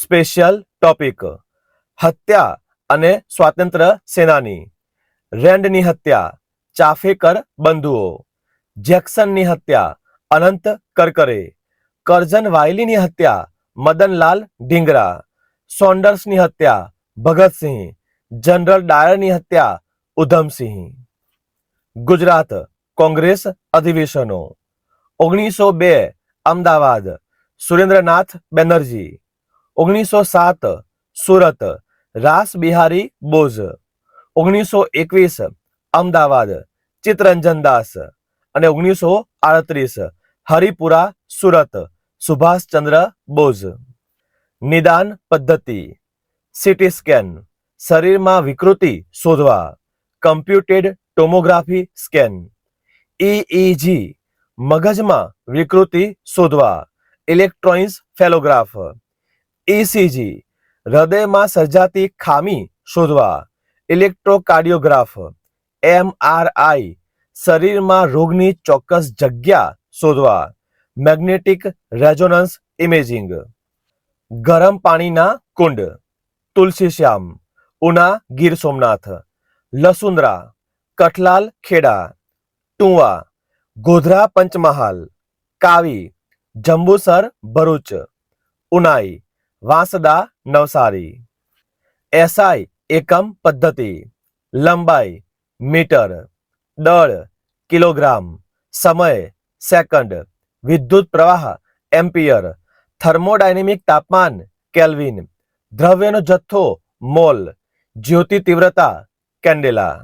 Special topic હત્યા અને સ્વાતંત્ર્ય સેનાની રેન્ડની હત્યા ચાફેકર બંધુઓ જેક્સનની હત્યા અનંત કરકરે કરજન વાયલીની હત્યા મદનલાલ ઢીંગરા સોન્ડર્સની હત્યા ભગતસિંહ જનરલ ડાયરની હત્યા ઉધમસિંહ ગુજરાત કોંગ્રેસ અધિવેશનો ઓગણીસો બે અમદાવાદ સુરેન્દ્રનાથ બેનર્જી ઓગણીસો સાત સુરત, રાસ બિહારી બોઝ. ઓગણીસો એકવીસ અમદાવાદ ચિત્તરંજન દાસ. અને ઓગણીસો આડત્રીસ હરિપુરા, સુરત, સુભાષચંદ્ર બોઝ. નિદાન પદ્ધતિ. CT scan. શરીરમાં વિકૃતિ શોધવા. Computed tomography scan. ઇઇજી મગજમાં વિકૃતિ શોધવા. ઇલેક્ટ્રોઇન્સ ફેલોગ્રાફ. ઇસીજી હૃદયમાં સર્જાતી ખામી શોધવા ઇલેક્ટ્રોકાર્ડિયોગ્રાફ એમઆરઆઈ શરીરમાં રોગની ચોક્કસ જગ્યા શોધવા મેગ્નેટિક રેઝોનન્સ ઇમેજિંગ ગરમ પાણીના કુંડ તુલસીશ્યામ ઉના ગીર સોમનાથ લસુંદરા કઠલાલ ખેડા ટુવા ગોધરા પંચમહાલ કાવી જંબુસર ભરૂચ ઉનાઈ વાંસદા નવસારી એસઆઈ એકમ પદ્ધતિ લંબાઈ મીટર દળ કિલોગ્રામ સમય સેકન્ડ વિદ્યુત પ્રવાહ એમ્પિયર થર્મોડાયનેમિક તાપમાન કેલ્વિન દ્રવ્યનો જથ્થો મોલ જ્યોતિ તીવ્રતા કેન્ડેલા